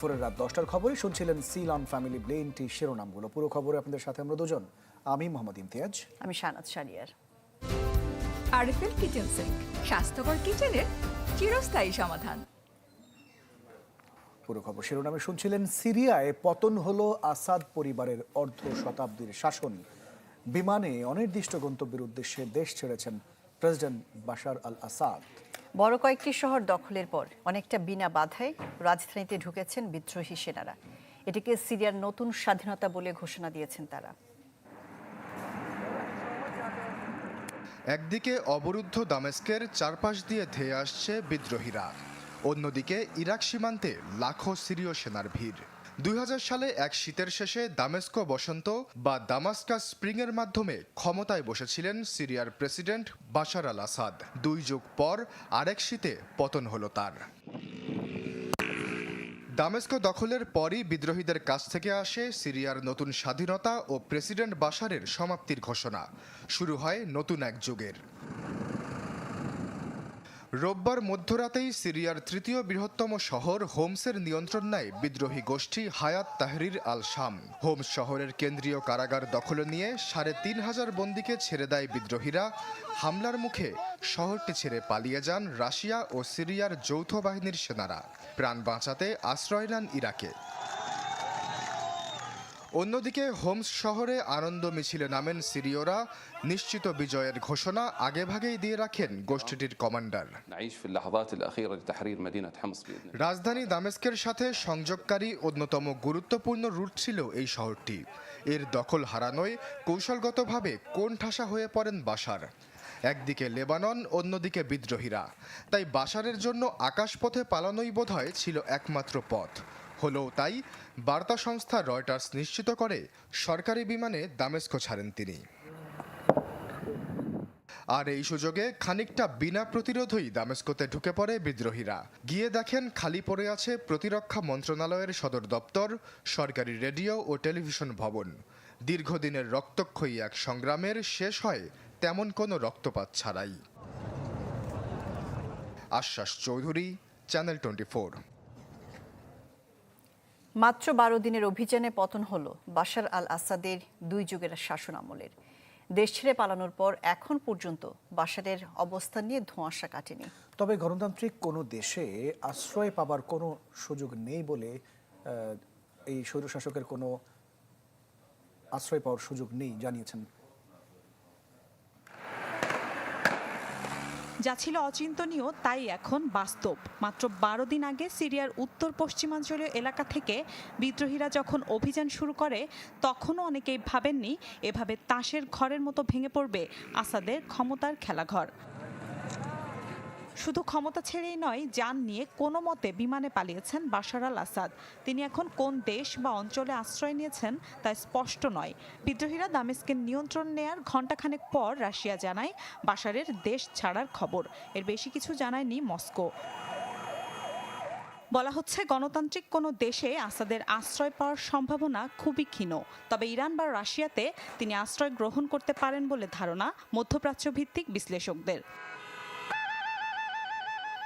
দুপুরের রাত দশটার খবরে শুনছিলেন সিলন ফ্যামিলি ব্লেনটি শিরোনামগুলো। পুরো খবরে আপনাদের সাথে আমরা দুজন। আমি মোহাম্মদ ইমতিয়াজ। আমি Shanat Shahriar. RFL kitchen sink স্বাস্থ্যকর কিচেনের চিরস্থায়ী সমাধান। পুরো খবর শিরোনামে শুনছিলেন সিরিয়ায় পতন হলো আসাদ পরিবারের অর্ধ শতাব্দীর শাসন। বিমানে অনির্দিষ্ট গন্তব্যের উদ্দেশ্যে দেশ ছেড়েছেন প্রেসিডেন্ট বাশার আল আসাদ বড় কয়েকটি শহর দখলের পর অনেকটা বিনা বাধায় রাজধানীতে ঢুকেছেন বিদ্রোহী সেনারা। এটিকে সিরিয়ার নতুন স্বাধীনতা বলে ঘোষণা দিয়েছেন তারা। একদিকে অবরুদ্ধ দামেস্কের চারপাশ দিয়ে ধেয়ে আসছে বিদ্রোহীরা, অন্যদিকে ইরাক সীমান্তে লাখো সিরীয় সেনার ভিড়। দুই হাজার সালে এক শীতের শেষে দামেস্কো বসন্ত বা দামাস্কাস স্প্রিংয়ের মাধ্যমে ক্ষমতায় বসেছিলেন সিরিয়ার প্রেসিডেন্ট বাশার আল আসাদ। দুই যুগ পর আরেক শীতে পতন হলো তার। দামেস্কো দখলের পরই বিদ্রোহীদের কাছ থেকে আসে সিরিয়ার নতুন স্বাধীনতা ও প্রেসিডেন্ট বাশারের সমাপ্তির ঘোষণা। শুরু হয় নতুন এক যুগের। রোববার মধ্যরাতেই সিরিয়ার তৃতীয় বৃহত্তম শহর হোমসের নিয়ন্ত্রণ নেয় বিদ্রোহী গোষ্ঠী হায়াত তাহরির আল শাম হোমস শহরের কেন্দ্রীয় কারাগার দখলে নিয়ে সাড়ে তিন হাজার বন্দীকে ছেড়ে দেয় বিদ্রোহীরা। হামলার মুখে শহরটি ছেড়ে পালিয়ে যান রাশিয়া ও সিরিয়ার যৌথ বাহিনীর সেনারা। প্রাণ বাঁচাতে আশ্রয় নেন ইরাকে। অন্যদিকে হোমস শহরে আনন্দ মিছিলে নামেন সিরিয়রা। নিশ্চিত বিজয়ের ঘোষণা আগেভাগেই দিয়ে রাখেন গোষ্ঠীটির কমান্ডার। রাজধানী দামেস্কের সাথে সংযোগকারী অন্যতম গুরুত্বপূর্ণ রুট ছিল এই শহরটি। এর দখল হারানোয় কৌশলগতভাবে কোণঠাসা হয়ে পড়েন বাসার। একদিকে লেবানন অন্যদিকে বিদ্রোহীরা। তাই বাসারের জন্য আকাশপথে পালানোই বোধহয় ছিল একমাত্র পথ। হলেও তাই বার্তা সংস্থা রয়টার্স নিশ্চিত করে, সরকারি বিমানে দামেস্ক ছাড়েন তিনি। আর এই সুযোগে খানিকটা বিনা প্রতিরোধই দামেস্কোতে ঢুকে পড়ে বিদ্রোহীরা। গিয়ে দেখেন খালি পড়ে আছে প্রতিরক্ষা মন্ত্রণালয়ের সদর দপ্তর, সরকারি রেডিও ও টেলিভিশন ভবন। দীর্ঘদিনের রক্তক্ষয়ী এক সংগ্রামের শেষ হয় তেমন কোনো রক্তপাত ছাড়াই। আশ্বাস চৌধুরী, চ্যানেল টোয়েন্টি মাত্র বারো দিনের অভিযানে পতন হল বাশার আল আসাদের দুই যুগের শাসন আমলের। দেশ ছেড়ে পালানোর পর এখন পর্যন্ত বাশারের অবস্থান নিয়ে ধোঁয়াশা কাটেনি। তবে গণতান্ত্রিক কোনো দেশে আশ্রয় পাবার কোনো সুযোগ নেই বলে এই স্বৈরশাসকের কোনো আশ্রয় পাওয়ার সুযোগ নেই, জানিয়েছেন যা ছিল অচিন্তনীয়, তাই এখন বাস্তব। মাত্র বারো দিন আগে সিরিয়ার উত্তর পশ্চিমাঞ্চলীয় এলাকা থেকে বিদ্রোহীরা যখন অভিযান শুরু করে, তখনও অনেকেই ভাবেননি এভাবে তাসের ঘরের মতো ভেঙে পড়বে আসাদের ক্ষমতার খেলাঘর। শুধু ক্ষমতা ছেড়েই নয়, যান নিয়ে কোনো মতে বিমানে পালিয়েছেন বাশার আল আসাদ। তিনি এখন কোন দেশ বা অঞ্চলে আশ্রয় নিয়েছেন তা স্পষ্ট নয়। বিদ্রোহীরা দামেস্কের নিয়ন্ত্রণ নেয়ার ঘণ্টাখানেক পর রাশিয়া জানায় বাশারের দেশ ছাড়ার খবর। এর বেশি কিছু জানায়নি মস্কো। বলা হচ্ছে, গণতান্ত্রিক কোনো দেশে আসাদের আশ্রয় পাওয়ার সম্ভাবনা খুবই ক্ষীণ। তবে ইরান বা রাশিয়াতে তিনি আশ্রয় গ্রহণ করতে পারেন বলে ধারণা মধ্যপ্রাচ্য ভিত্তিক বিশ্লেষকদের।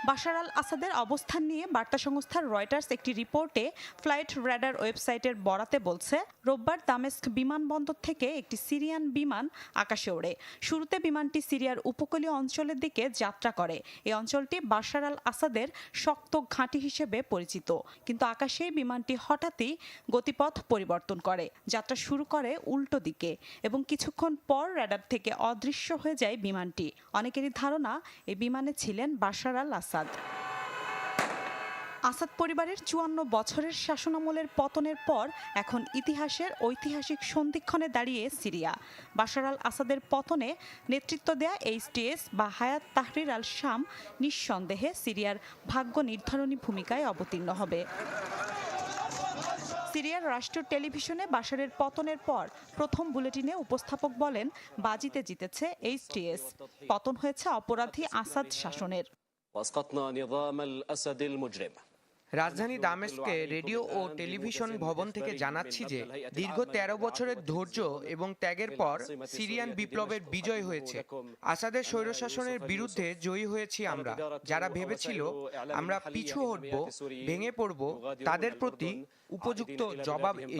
বাশার আল আসাদের অবস্থান নিয়ে বার্তা সংস্থা রয়টার্স একটি রিপোর্টে ফ্লাইট র্যাডার ওয়েবসাইটের বরাতে বলছে, রোববার দামেস্ক বিমানবন্দর থেকে একটি সিরিয়ান বিমান আকাশে ওড়ে। শুরুতে বিমানটি সিরিয়ার উপকূলীয় অঞ্চলের দিকে যাত্রা করে। এই অঞ্চলটি বাশার আল আসাদের শক্ত ঘাঁটি হিসেবে পরিচিত। কিন্তু আকাশে বিমানটি হঠাৎই গতিপথ পরিবর্তন করে। যাত্রা শুরু করে উল্টো দিকে এবং কিছুক্ষণ পর র্যাডার থেকে অদৃশ্য হয়ে যায় বিমানটি। অনেকেরই ধারণা, এই বিমানে ছিলেন বাশার আল আসাদ। আসাদ। আসাদ পরিবারের চুয়ান্ন বছরের শাসনামলের পতনের পর এখন ইতিহাসের ঐতিহাসিক সন্ধিক্ষণে দাঁড়িয়ে সিরিয়া। বাশার আল আসাদের পতনে নেতৃত্ব দেয়া এইচটিএস বা হায়াত তাহরির আল শাম নিঃসন্দেহে সিরিয়ার ভাগ্য নির্ধারণী ভূমিকায় অবতীর্ণ হবে। সিরিয়ার রাষ্ট্রীয় টেলিভিশনে বাশারের পতনের পর প্রথম বুলেটিনে উপস্থাপক বলেন, বাজিতে জিতেছে এইচটিএস পতন হয়েছে অপরাধী আসাদ শাসনের। রাজধানী দামেস্কে রেডিও ও টেলিভিশন ভবন থেকে জানাচ্ছি যে দীর্ঘ ১৩ বছরের ধৈর্য এবং ত্যাগের পর সিরিয়ান বিপ্লবের বিজয় হয়েছে। আসাদের স্বৈরশাসনের বিরুদ্ধে জয়ী হয়েছি আমরা। যারা ভেবেছিল আমরা পিছু হটব ভেঙে পড়ব তাদের প্রতি উপযুক্ত জবাব এটি।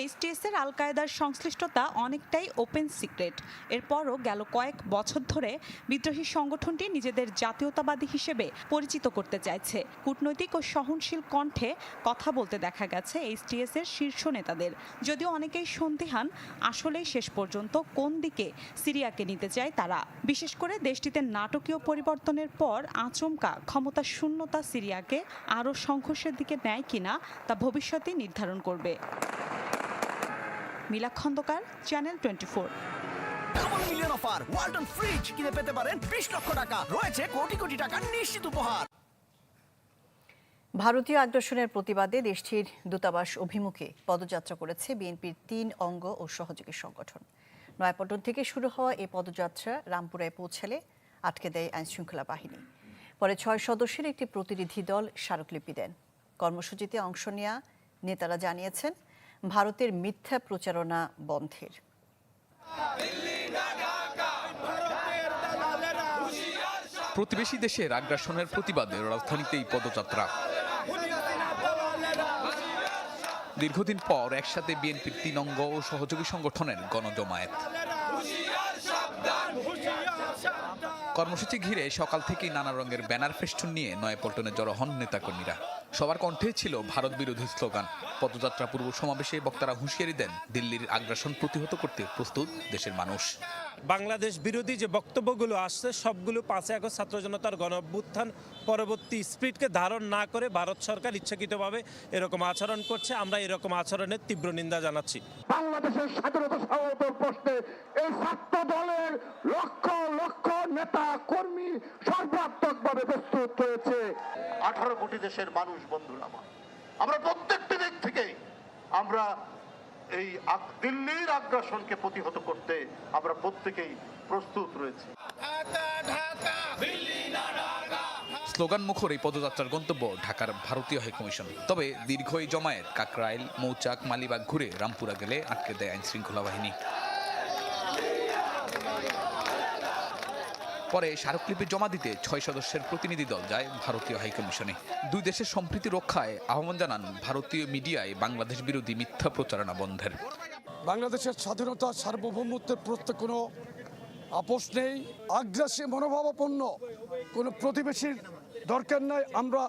এইচটিএসের আল কায়দার সংশ্লিষ্টতা অনেকটাই ওপেন সিক্রেট এরপরও গেল কয়েক বছর ধরে বিদ্রোহী সংগঠনটি নিজেদের জাতীয়তাবাদী হিসেবে পরিচিত করতে চাইছে। কূটনৈতিক ও সহনশীল কণ্ঠে কথা বলতে দেখা গেছে এইচটিএসের শীর্ষ নেতাদের। যদিও অনেকেই সন্দিহান, আসলেই শেষ পর্যন্ত কোন দিকে সিরিয়াকে নিতে চায় তারা। বিশেষ করে দেশটিতে নাটকীয় পরিবর্তনের পর আচমকা ক্ষমতা শূন্যতা সিরিয়াকে আরও সংঘর্ষের দিকে নেয় কিনা তা ভবিষ্যতে নির্ধারণ করবে। Mila Khandakar channel twenty four million offer Walton fridge কিনে পেতে পারেন বিশ লক্ষ টাকা। রয়েছে কোটি কোটি টাকার নিশ্চিত উপহার। ভারতীয় আগ্রাসনের প্রতিবাদে দেশটির দূতাবাস অভিমুখে পদযাত্রা করেছে বিএনপির তিন অঙ্গ ও সহযোগী সংগঠন। নয়াপল্টন থেকে শুরু হওয়া এই পদযাত্রা রামপুরায় পৌঁছালে আটকে দেয় আইনশৃঙ্খলা বাহিনী। পরে ছয় সদস্যের একটি প্রতিনিধি দল স্মারকলিপি দেন। কর্মসূচিতে অংশ নেওয়া নেতারা জানিয়েছেন ভারতের মিথ্যা প্রচারণা বন্ধের। প্রতিবেশী দেশের আগ্রাসনের প্রতিবাদে রাজধানীতে এই পদযাত্রা। দীর্ঘদিন পর একসাথে বিএনপির তিন অঙ্গ ও সহযোগী সংগঠনের গণজমায়েত। কর্মসূচি ঘিরে সকাল থেকেই নানা রঙের ব্যানার ফেস্টুন নিয়ে নয়াপল্টনে জড়ো হন নেতাকর্মীরা। সবার কণ্ঠে ছিল ভারত বিরোধী স্লোগান। পদযাত্রা পূর্ব সমাবেশে বক্তারা হুঁশিয়ারি দেন, দিল্লির আগ্রাসন প্রতিহত করতে প্রস্তুত দেশের মানুষ। বাংলাদেশ বিরোধী যে বক্তব্যগুলো আসছে সবগুলো পাঁচই আগস্ট ছাত্র জনতার গণ অভ্যুত্থান পরবর্তী স্পিডকে ধারণ না করে ভারত সরকার ইচ্ছাকৃতভাবে এরকম আচরণ করছে। আমরা এরকম আচরণের তীব্র নিন্দা জানাচ্ছি। বাংলাদেশের স্বাধীনতা প্রশ্নে এই ছাত্র দলের লক্ষ লক্ষ নেতা কর্মী সর্বাত্মকভাবে প্রস্তুত হয়েছে আঠারো কোটি দেশের মানুষ বন্ধুরা আমরা। প্রত্যেকটি দিক থেকে আমরা এই দিল্লির আগ্রাসনকে প্রতিহত করতে আমরা প্রত্যেকেই প্রস্তুত রয়েছি। স্লোগান মুখর এই পদযাত্রার গন্তব্য ঢাকার ভারতীয় হাইকমিশন। তবে দীর্ঘ এই জমায়েত কাকরাইল মৌচাক মালিবাগ ঘুরে রামপুরা গেলে আটকে দেয় আইনশৃঙ্খলা বাহিনী। পরে স্মারকলিপি জমা দিতে ছয় সদস্যের প্রতিনিধি দল যায় ভারতীয় হাইকমিশনে। দুই দেশের সম্প্রীতি রক্ষায় আহ্বান জানান ভারতীয় মিডিয়ায় বাংলাদেশ বিরোধী মিথ্যা প্রচারণা বন্ধের। বাংলাদেশের স্বাধীনতা সার্বভৌমত্বের প্রত্যেক কোনো আপোষ নেই আগ্রাসী মনোভাবাপন্ন কোনো প্রতিবেশীর দরকার নাই। আমরা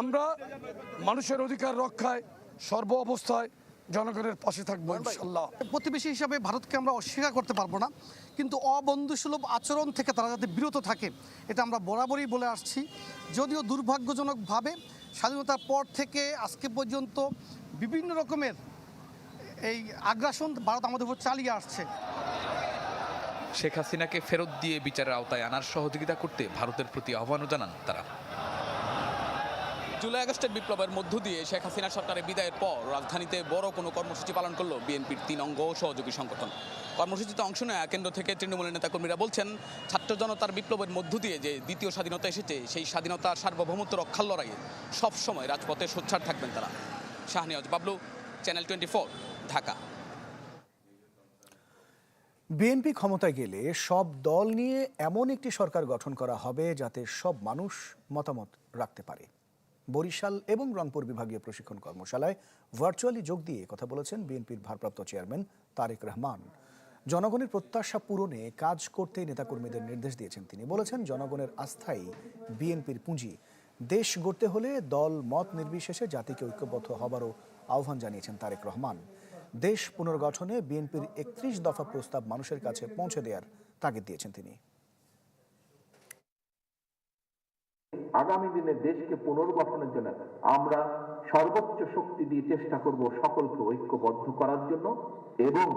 আমরা মানুষের অধিকার রক্ষায় সর্ব অবস্থায় জনগণের পাশে থাকব ইনশাল্লাহ। প্রতিবেশী হিসাবে ভারতকে আমরা অস্বীকার করতে পারব না। কিন্তু অবন্ধুসুলভ আচরণ থেকে তারা যাতে বিরত থাকে এটা আমরা বরাবরই বলে আসছি। যদিও দুর্ভাগ্যজনকভাবে স্বাধীনতার পর থেকে আজকে পর্যন্ত বিভিন্ন রকমের এই আগ্রাসন ভারত আমাদের উপর চালিয়ে আসছে। শেখ হাসিনাকে ফেরত দিয়ে বিচারের আওতায় আনার সহযোগিতা করতে ভারতের প্রতি আহ্বানও জানান তারা। জুলাই আগস্টের বিপ্লবের মধ্য দিয়ে শেখ হাসিনা সরকারের বিদায়ের পর রাজধানীতে বড় কোনো কর্মসূচি পালন করল বিএনপির তিন অঙ্গ ও সহযোগী সংগঠন। কর্মসূচিতে অংশ নেওয়া কেন্দ্র থেকে তৃণমূলের নেতাকর্মীরা বলছেন, ছাত্র জনতার বিপ্লবের মধ্য দিয়ে যে দ্বিতীয় স্বাধীনতা এসেছে, সেই স্বাধীনতার সার্বভৌমত্ব রক্ষার লড়াইয়ে সবসময় রাজপথে সোচ্চার থাকবেন তারা। Shahniaz Bablu, channel twenty Dhaka. BNP ক্ষমতায় গেলে সব দল নিয়ে এমন একটি সরকার গঠন করা হবে যাতে সব মানুষ মতামত রাখতে পারে। বরিশাল এবং রংপুর বিভাগীয় প্রশিক্ষণ কর্মশালায় ভার্চুয়ালি যোগ দিয়ে কথা বলেছেন বিএনপির ভারপ্রাপ্ত চেয়ারম্যান তারেক রহমান। জনগণের প্রত্যাশা পূরণে কাজ করতে নেতাকর্মীদের নির্দেশ দিয়েছেন তিনি। বলেছেন, জনগণের আস্থাই বিএনপির পুঁজি। দেশ গড়তে হলে দল, মত নির্বিশেষে জাতিকে ঐক্যবদ্ধ হবারও আহ্বান জানিয়েছেন তারেক রহমান। দেশ পুনর্গঠনে বিএনপির একত্রিশ দফা প্রস্তাব মানুষের কাছে পৌঁছে দেওয়ার তাগিদ দিয়েছেন তিনি। আগামী দিনে দেশকে পুনর্গঠনের জন্য আমরা সর্বোচ্চ শক্তি দিয়ে চেষ্টা করব সকলকে ঐক্যবদ্ধ করার জন্য এবং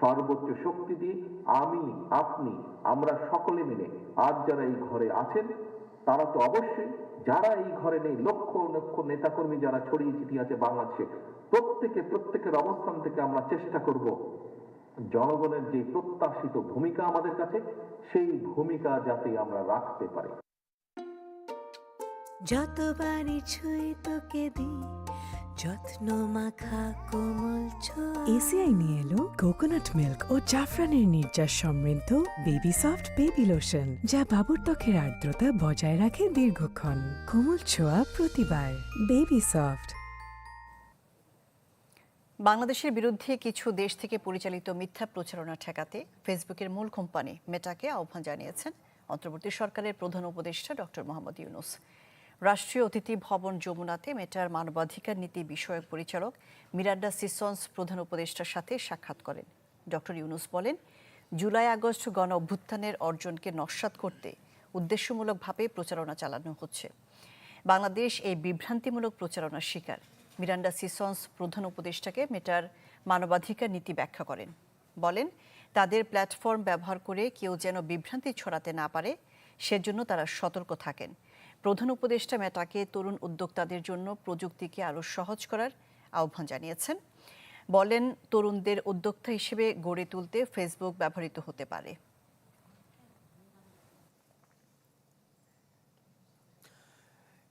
সর্বোচ্চ শক্তি দিয়ে আমি, আপনি, আমরা সকলে মিলে আজ যারা এই ঘরে আছেন, তারা তো অবশ্যই যারা এই ঘরে নেই, লক্ষ লক্ষ নেতাকর্মী যারা ছড়িয়ে ছিটিয়ে আছে বাংলাদেশে, প্রত্যেকে, প্রত্যেকের অবস্থান থেকে আমরা চেষ্টা করব। জনগণের যে প্রত্যাশিত ভূমিকা আমাদের কাছে, সেই ভূমিকা যাতে আমরা রাখতে পারি। যতবারই তোকে দিই যত্ন মাখা কোমল এসিআই নিয়ে এলো কোকোনাট মিল্ক ও জাফরানের নির্যাস সমৃদ্ধ বেবি সফট বেবি লোশন যা বাবুর ত্বকের আর্দ্রতা বজায় রাখে দীর্ঘক্ষণ। কোমল ছোঁয়া প্রতিবার বেবি সফট বাংলাদেশের বিরুদ্ধে কিছু দেশ থেকে পরিচালিত মিথ্যা প্রচারণা ঠেকাতে ফেসবুকের মূল কোম্পানি মেটাকে আহ্বান জানিয়েছেন অন্তর্বর্তী সরকারের প্রধান উপদেষ্টা ডক্টর মোহাম্মদ ইউনুস। রাষ্ট্রীয় অতিথি ভবন যমুনাতে মেটার মানবাধিকার নীতি বিষয়ক পরিচালক মিরান্ডা সিসন্স প্রধান উপদেষ্টার সাথে সাক্ষাৎ করেন। ডক্টর ইউনুস বলেন, জুলাই আগস্ট গণ অভ্যুত্থানের অর্জনকে নস্যাৎ করতে উদ্দেশ্যমূলকভাবে প্রচারণা চালানো হচ্ছে। বাংলাদেশ এই বিভ্রান্তিমূলক প্রচারণার শিকার। মিরান্ডা সিসন্স প্রধান উপদেষ্টাকে মেটার মানবাধিকার নীতি ব্যাখ্যা করেন। বলেন, তাদের প্ল্যাটফর্ম ব্যবহার করে কেউ যেন বিভ্রান্তি ছড়াতে না পারে, সেজন্য তারা সতর্ক থাকেন। প্রধান উপদেষ্টা মেটাকে তরুণ উদ্যোক্তাদের জন্য প্রযুক্তিকে আরও সহজ করার আহ্বান জানিয়েছেন। বলেন, তরুণদের উদ্যোক্তা হিসেবে গড়ে তুলতে ফেসবুক ব্যবহৃত হতে পারে।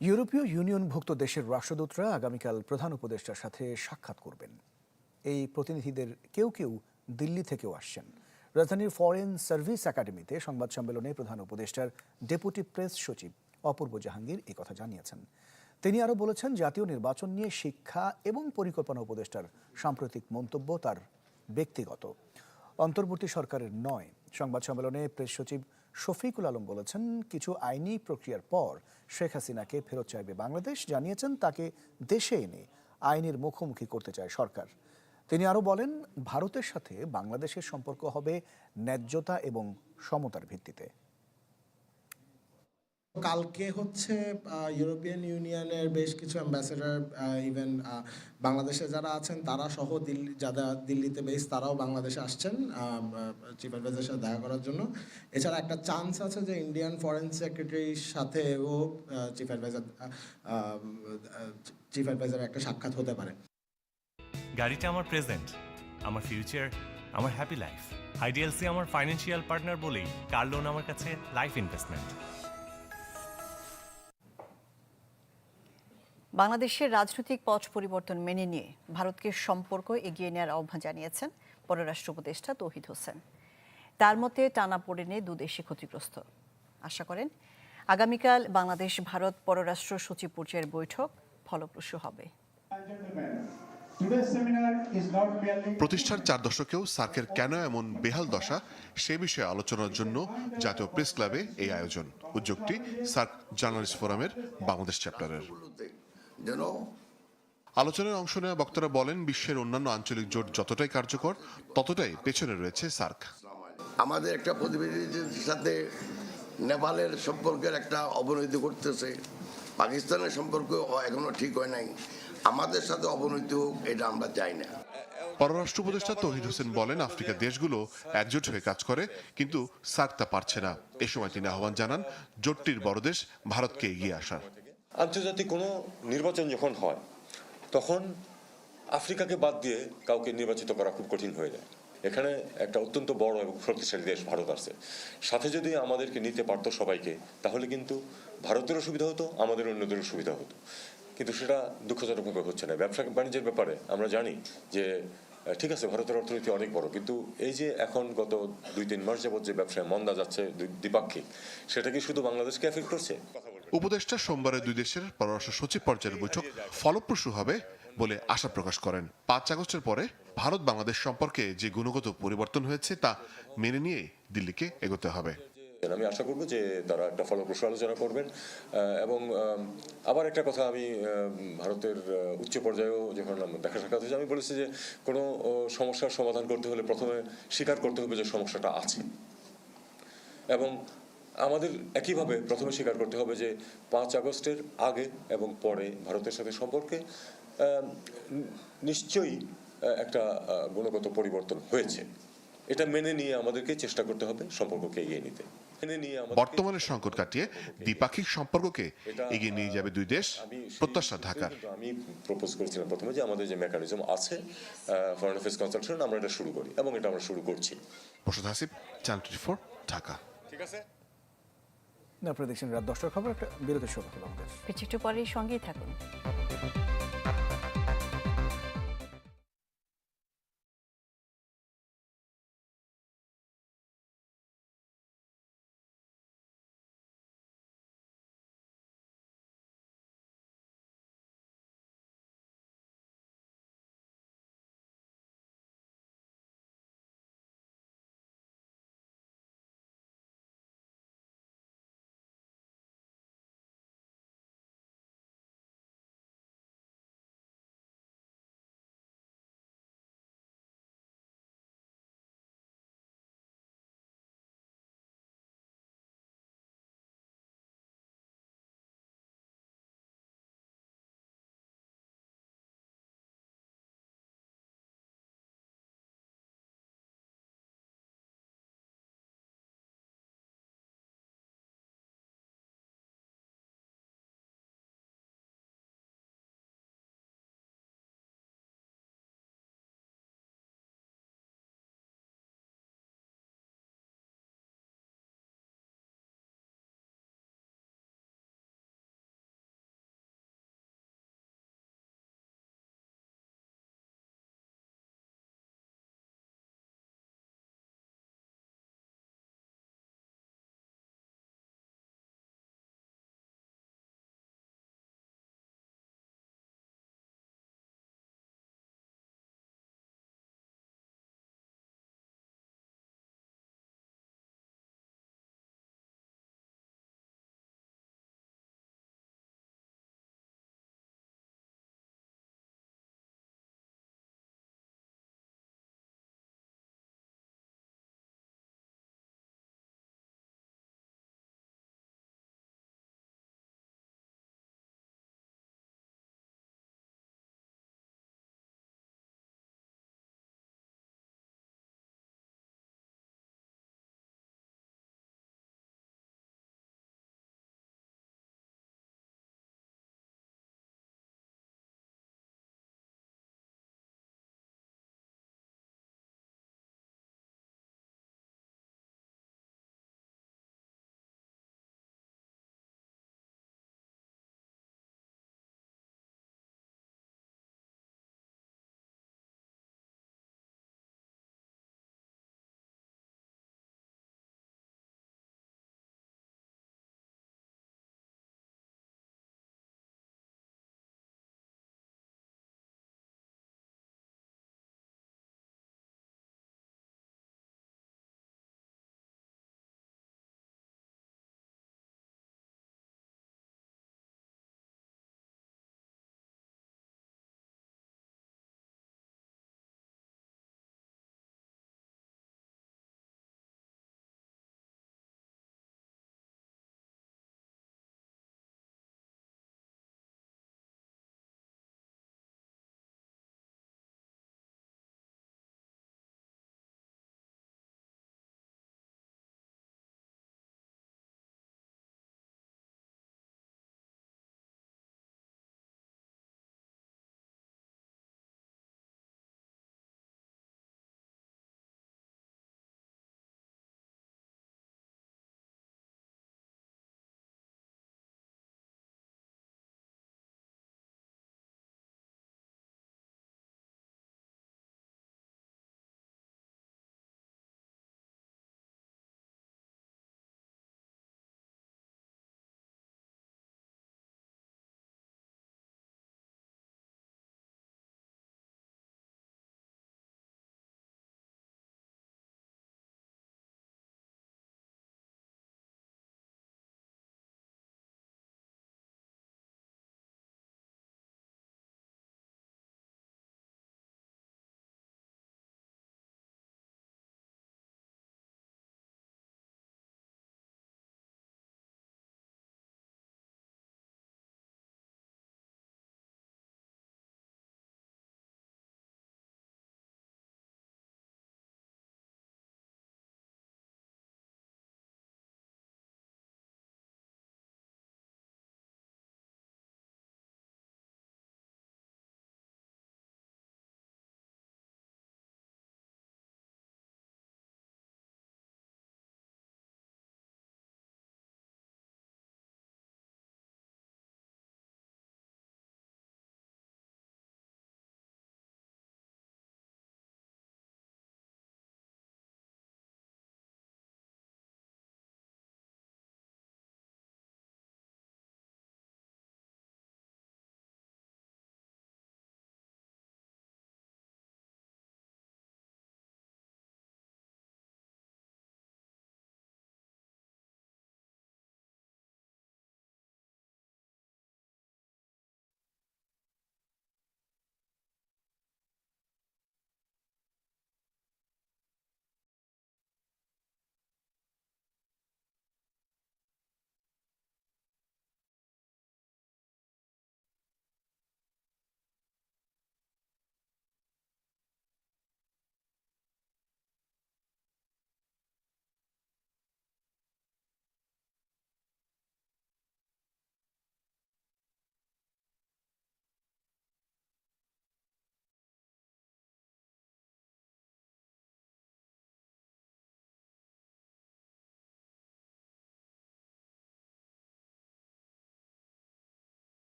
ইউরোপীয় ইউনিয়নভুক্ত দেশের রাষ্ট্রদূতরা আগামীকাল প্রধান উপদেষ্টার সাথে সাক্ষাৎ করবেন। এই প্রতিনিধিদের কেউ কেউ দিল্লি থেকেও আসছেন। রাজধানীর ফরেন সার্ভিস একাডেমিতে সংবাদ সম্মেলনে প্রধান উপদেষ্টার ডেপুটি প্রেস সচিব অপূর্ব জাহাঙ্গীর এই কথা জানিয়েছেন। তিনি আরও বলেছেন, জাতীয় নির্বাচন নিয়ে শিক্ষা এবং পরিকল্পনা উপদেষ্টার সাম্প্রতিক মন্তব্য তার ব্যক্তিগত। অন্তর্বর্তী সরকারের নয়। সংবাদ সম্মেলনে প্রেস সচিব শফিকুল আলম বলেছেন, কিছু আইনি প্রক্রিয়ার পর শেখ হাসিনাকে ফেরত চাইবে বাংলাদেশ, জানিয়েছেন তাকে দেশে এনে আইনের মুখোমুখি করতে চায় সরকার। তিনি আরও বলেন, ভারতের সাথে বাংলাদেশের সম্পর্ক হবে ন্যায্যতা এবং সমতার ভিত্তিতে। কালকে হচ্ছে ইউরোপিয়ান ইউনিয়নের বেশ কিছু অ্যাম্বাসেডার ইভেন বাংলাদেশে যারা আছেন, তারা সহ দিল্লি, যারা দিল্লিতে বেশ তারাও বাংলাদেশে আসছেন চিফ অ্যাডভাইজারের সাথে দেখা করার জন্য। এছাড়া একটা চান্স আছে যে ইন্ডিয়ান ফরেন সেক্রেটারির সাথেও চিফ অ্যাডভাইজার চিফ অ্যাডভাইজার একটা সাক্ষাৎ হতে পারে। গাড়িটা আমার প্রেজেন্ট আমার ফিউচার আমার হ্যাপি লাইফ আইডিএলসি আমার ফাইন্যান্সিয়াল পার্টনার বলেই কার লোন আমার কাছে লাইফ ইনভেস্টমেন্ট বাংলাদেশের রাজনৈতিক পথ পরিবর্তন মেনে নিয়ে ভারতকে সম্পর্ক এগিয়ে নেওয়ার আহ্বান জানিয়েছেন পররাষ্ট্র উপদেষ্টা তৌহিদ হোসেন। তার মতে টানা পড়েনে দুদেশই ক্ষতিগ্রস্ত। আশা করেন, আগামীকাল বাংলাদেশ ভারত পররাষ্ট্র সচিব পর্যায়ের বৈঠক ফলপ্রসূ হবে। প্রতিষ্ঠার চার দশকেও সার্কের কেন এমন বেহাল দশা সে বিষয়ে আলোচনার জন্য জাতীয় প্রেস ক্লাবে এই আয়োজন। উদ্যোগটি সার্ক জার্নালিস্ট ফোরামের বাংলাদেশ চ্যাপ্টারের। যেন আলোচনায় অংশ নেওয়া বক্তারা বলেন বিশ্বের অন্যান্য আঞ্চলিক জোট যতটাই কার্যকর ততটাই পেছনে রয়েছে সার্ক। আমাদের একটা প্রতিবেশীদের সাথে নেপালের সম্পর্কের একটা অবনতি করতেছে পাকিস্তানের সম্পর্ক এখনও ঠিক হয় নাই। আমাদের সাথে অবনতি হোক এটা আমরা চাই না। পররাষ্ট্র উপদেষ্টা তহিদ হোসেন বলেন আফ্রিকার দেশগুলো একজোট হয়ে কাজ করে কিন্তু সার্ক তা পারছে না। এ সময় তিনি আহ্বান জানান জোটটির বড় দেশ ভারতকে এগিয়ে আসার। আন্তর্জাতিক কোনো নির্বাচন যখন হয়, তখন আফ্রিকাকে বাদ দিয়ে কাউকে নির্বাচিত করা খুব কঠিন হয়ে যায়। এখানে একটা অত্যন্ত বড় এবং শক্তিশালী দেশ ভারত আছে। সাথে যদি আমাদেরকে নিতে পারতো সবাইকে, তাহলে কিন্তু ভারতেরও সুবিধা হতো, আমাদের অন্যদেরও সুবিধা হতো। কিন্তু সেটা দুঃখজনকভাবে হচ্ছে না। ব্যবসা বাণিজ্যের ব্যাপারে আমরা জানি যে ঠিক আছে, ভারতের অর্থনীতি অনেক বড়, কিন্তু এই যে এখন গত দুই তিন মাস যাবত যে ব্যবসায় মন্দা যাচ্ছে দ্বিপাক্ষিক, সেটা কি শুধু বাংলাদেশকে এফেক্ট করছে? উপদেষ্টা সোমবারে দুই দেশের পররাষ্ট্র সচিব পর্যায়ের বৈঠক ফলপ্রসূ হবে বলে আশা প্রকাশ করেন। পাঁচ আগস্টের পরে ভারত বাংলাদেশ সম্পর্কে যে গুণগত পরিবর্তন হয়েছে তা মেনে নিয়ে দিল্লিকে এগোতে হবে। আমি আশা করব যে তারা একটা ফলপ্রসূ আলোচনা করবেন। এবং আবার একটা কথা আমি ভারতের উচ্চ পর্যায়েও যখন দেখা সাক্ষাৎ হয়েছে, আমি বলেছি যে কোনো সমস্যার সমাধান করতে হলে প্রথমে স্বীকার করতে হবে যে সমস্যাটা আছে। এবং আমাদের একইভাবে প্রথমে স্বীকার করতে হবে যে পাঁচ আগস্টের আগে এবং পরে ভারতের সাথে সম্পর্কে নিশ্চয়ই একটা গুণগত পরিবর্তন হয়েছে। এটা মেনে নিয়ে আমাদেরকে চেষ্টা করতে হবে সম্পর্ককে এগিয়ে নিতে। মেনে বর্তমানের সংকট কাটিয়ে দ্বিপাক্ষিক সম্পর্ককে এগিয়ে নিয়ে যাবে দুই দেশ প্রত্যাশা ঢাকার। কিন্তু আমি প্রপোজ করেছিলাম প্রথমে যে আমাদের যে মেকানিজম আছে ফরেন অ্যাফেয়ার্স কনসালটেশন আমরা এটা শুরু করি এবং এটা আমরা শুরু করছি। Morshed Hasib channel twenty four Dhaka. ঠিক আছে? আপনারা দেখছেন রাত দশটার খবর একটা বিরতির সময় আমাদের কিছু একটু পরেই সঙ্গেই থাকুন।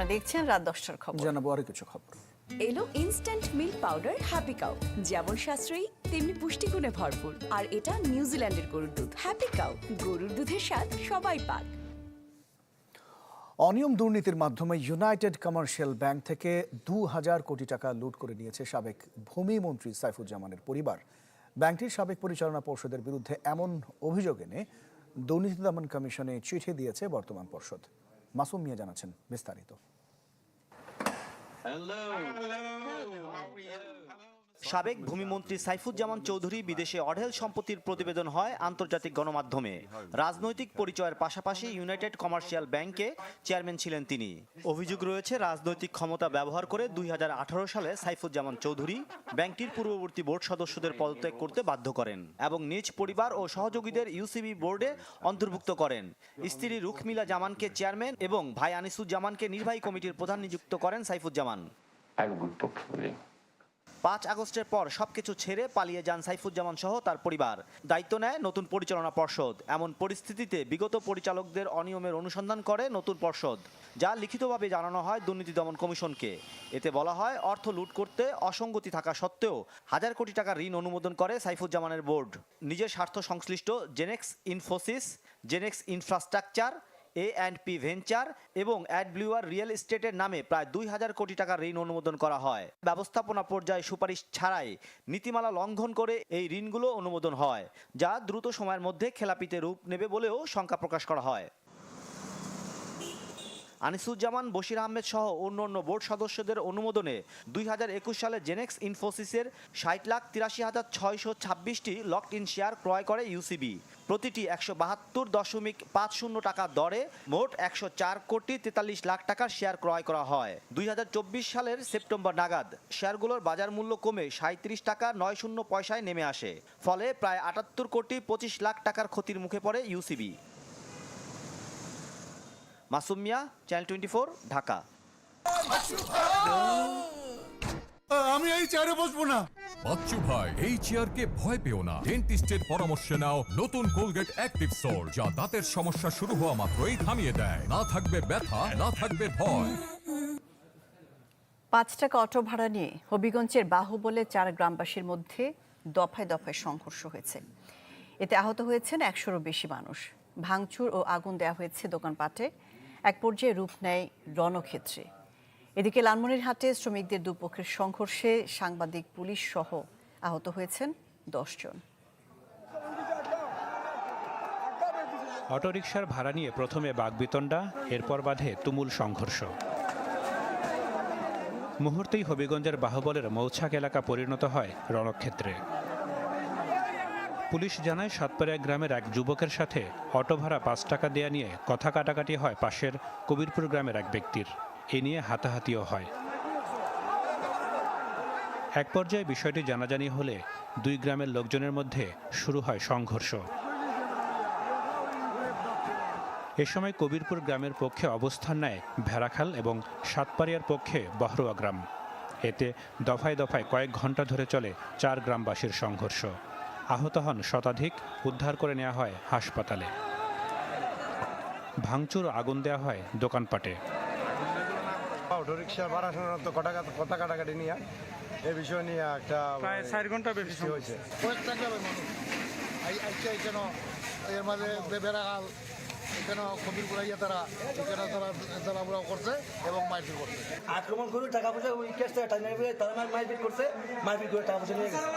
আপনারা দেখছেন রাত দশটার খবর। জানাব আরও কিছু খবর। এলো instant milk powder happy cow যেমন সাশ্রয়ী তেমনি পুষ্টিগুণে ভরপুর। আর এটা নিউজিল্যান্ডের গরুর দুধ। হ্যাপি কাউ গরুর দুধের স্বাদ সবাই পাক। অনিয়ম দুর্নীতির মাধ্যমে ইউনাইটেড কমার্শিয়াল ব্যাংক থেকে দু হাজার কোটি টাকা লুট করে নিয়েছে সাবেক ভূমি মন্ত্রী সাইফুজ্জামানের পরিবার। ব্যাংকটির সাবেক পরিচালনা পর্ষদের বিরুদ্ধে এমন অভিযোগ এনে দুর্নীতি দমন কমিশনে চিঠি দিয়েছে বর্তমান পর্ষদ। মাসুম মিয়া জানাচ্ছেন বিস্তারিত। Hello. Hello. Hello. How are you? Hello. সাবেক ভূমিমন্ত্রী সাইফুজ্জামান চৌধুরী বিদেশে অঢেল সম্পত্তির প্রতিবেদন হয় আন্তর্জাতিক গণমাধ্যমে। রাজনৈতিক পরিচয়ের পাশাপাশি ইউনাইটেড কমার্শিয়াল ব্যাংকে চেয়ারম্যান ছিলেন তিনি। অভিযোগ রয়েছে, রাজনৈতিক ক্ষমতা ব্যবহার করে দুই হাজার আঠারো সালে সাইফুজ্জামান চৌধুরী ব্যাংকটির পূর্ববর্তী বোর্ড সদস্যদের পদত্যাগ করতে বাধ্য করেন এবং নিজ পরিবার ও সহযোগীদের ইউসিবি বোর্ডে অন্তর্ভুক্ত করেন। স্ত্রী রুখমিলা জামানকে চেয়ারম্যান এবং ভাই আনিসুজ্জামানকে নির্বাহী কমিটির প্রধান নিযুক্ত করেন সাইফুজ্জামান। পাঁচ আগস্টের পর সবকিছু ছেড়ে পালিয়ে যান সাইফুজ্জামান সহ তার পরিবার। দায়িত্ব নেয় নতুন পরিচালনা পর্ষদ। এমন পরিস্থিতিতে বিগত পরিচালকদের অনিয়মের অনুসন্ধান করে নতুন পর্ষদ, যা লিখিতভাবে জানানো হয় দুর্নীতি দমন কমিশনকে। এতে বলা হয়, অর্থ লুট করতে অসঙ্গতি থাকা সত্ত্বেও হাজার কোটি টাকা ঋণ অনুমোদন করে সাইফুজ্জামানের বোর্ড। নিজের স্বার্থ সংশ্লিষ্ট Genex Infosys Genex infrastructure A and P venture এবং অ্যাডব্লিউআর রিয়েল এস্টেটের নামে প্রায় দুই হাজার কোটি টাকার ঋণ অনুমোদন করা হয়। ব্যবস্থাপনা পর্যায়ে সুপারিশ ছাড়াই নীতিমালা লঙ্ঘন করে এই ঋণগুলো অনুমোদন হয়, যা দ্রুত সময়ের মধ্যে খেলাপিতে রূপ নেবে বলেও শঙ্কা প্রকাশ করা হয়। আনিসুজ্জামান, বশির আহমেদ সহ অন্য অন্য বোর্ড সদস্যদের অনুমোদনে দুই হাজার একুশ সালে জেনেক্স ইনফোসিসের ষাট লাখ তিরাশি হাজার ছয়শো ছাব্বিশটি লকড ইন শেয়ার ক্রয় করে ইউসিবি। প্রতিটি একশো বাহাত্তর দশমিক পাঁচ শূন্য টাকা দরে মোট একশো চার কোটি তেতাল্লিশ লাখ টাকার শেয়ার ক্রয় করা হয়। দুই হাজার চব্বিশ সালের সেপ্টেম্বর নাগাদ শেয়ারগুলোর বাজার মূল্য কমে সাঁত্রিশ টাকা নয় শূন্য পয়সায় নেমে আসে। ফলে প্রায় আটাত্তর কোটি পঁচিশ লাখ টাকার ক্ষতির মুখে পড়ে UCB. Masum Miah channel twenty four Dhaka আমি এই চেয়ারে বসবো না। বাচ্চু ভাই এই চেয়ারকে ভয় পেও না। ডেন্টিস্টের পরামর্শ নাও নতুন কোলগেট অ্যাক্টিভ সোল যা দাঁতের সমস্যা শুরু হওয়া মাত্রই থামিয়ে দেয়। না থাকবে ব্যথা না থাকবে ভয়। পাঁচ টাকা অটো ভাড়া নিয়ে হবিগঞ্জের বাহুবলে চার গ্রামবাসীর মধ্যে দফায় দফায় সংঘর্ষ হয়েছে। এতে আহত হয়েছেন একশোরও বেশি মানুষ। ভাঙচুর ও আগুন দেওয়া হয়েছে দোকানপাটে। এক পর্যায়ে রূপ নেয় রণক্ষেত্রে। এদিকে লালমনিরহাটে শ্রমিকদের দুপক্ষের সংঘর্ষে সাংবাদিক, পুলিশ সহ আহত হয়েছেন দশজন অটোরিকশার ভাড়া নিয়ে প্রথমে বাগবিতণ্ডা, এরপর বাধে তুমুল সংঘর্ষ। মুহূর্তেই হবিগঞ্জের বাহুবলের মৌছাক এলাকা পরিণত হয় রণক্ষেত্রে। পুলিশ জানায় সাতপাড়িয়া গ্রামের এক যুবকের সাথে অটো ভাড়া পাঁচ টাকা দেয়া নিয়ে কথা কাটাকাটি হয় পাশের কবিরপুর গ্রামের এক ব্যক্তির। এ নিয়ে হাতাহাতিও হয়। এক পর্যায়ে বিষয়টি জানাজানি হলে দুই গ্রামের লোকজনের মধ্যে শুরু হয় সংঘর্ষ। এ সময় কবিরপুর গ্রামের পক্ষে অবস্থান নেয় ভেড়াখাল এবং সাতপাড়িয়ার পক্ষে বহরুয়া গ্রাম। এতে দফায় দফায় কয়েক ঘণ্টা ধরে চলে চার গ্রামবাসীর সংঘর্ষ। আহত হন শতাধিক উদ্ধার করে নেওয়া হয় হাসপাতালে। ভাঙচুর আগুন দেওয়া হয় দোকানপাটে। অটোরিক্সা ভাড়া সাধারণত কথা কথা কাটাকাটি নিয়ে এই বিষয় নিয়ে একটা প্রায় চার ঘণ্টা বেশি হয়েছে। এর মাঝে বেড়াগাল এখানে কবিরপুর ইয়া তারা এখানে তারা তারা করছে এবং মারপিট করছে। আক্রমণ করে টাকা পয়সা কেস থেকে টাকা তারা মারপিট করছে মারপিট করে টাকা পয়সা নিয়ে গেছে।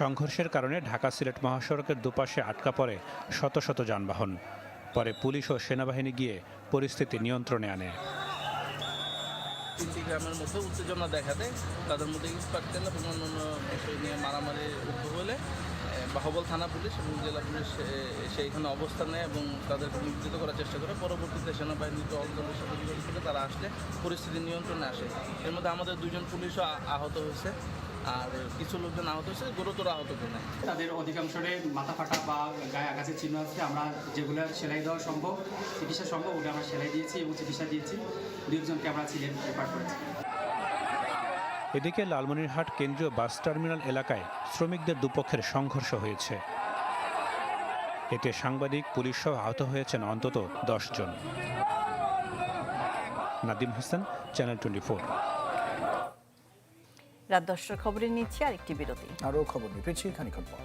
সংঘর্ষের কারণে ঢাকা সিলেট মহাসড়কের দুপাশে আটকা পড়ে শত শত যানবাহন। পরে পুলিশ ও সেনাবাহিনী গিয়ে পরিস্থিতি নিয়ন্ত্রণে আনে। তিনটি গ্রামের মধ্যে উত্তেজনা দেখা দেয়। তাদের মধ্যে ইস্পাত তেল এবং অন্যান্য বিষয় নিয়ে মারামারি উদ্ভব হলে বাহবল থানা পুলিশ এবং জেলা পুলিশ সেইখানে অবস্থান নেয় এবং তাদেরকে নিবৃত্ত করার চেষ্টা করে। পরবর্তীতে সেনাবাহিনী তো সাথে করে তারা আসলে পরিস্থিতি নিয়ন্ত্রণে আসে। এর মধ্যে আমাদের দুজন পুলিশও আহত হয়েছে। আর কিছু লোকজন আহত হয়েছে গুরুতর আহত কেউ নাই। তাদের অধিকাংশরে মাথা ফাটা বা গায়ে আঘাতের চিহ্ন আছে। আমরা যেগুলো সেলাই দেওয়া সম্ভব চিকিৎসা সম্ভব ওগুলো আমরা সেলাই দিয়েছি এবং চিকিৎসা দিয়েছি। দুজনকে আমরা ছিলেন রেফার করেছি। এদিকে লালমনিরহাট কেন্দ্রীয় বাস টার্মিনাল এলাকায় শ্রমিকদের দুপক্ষের সংঘর্ষ হয়েছে। এতে সাংবাদিক পুলিশ সহ আহত হয়েছেন অন্তত দশ জন। নাদিম হোসেন চ্যানেল টোয়েন্টি রাত দশটার খবরে নিচ্ছি আর একটি বিরতি। আরও খবর নিয়ে পেয়েছি খানিক্ষণ পর।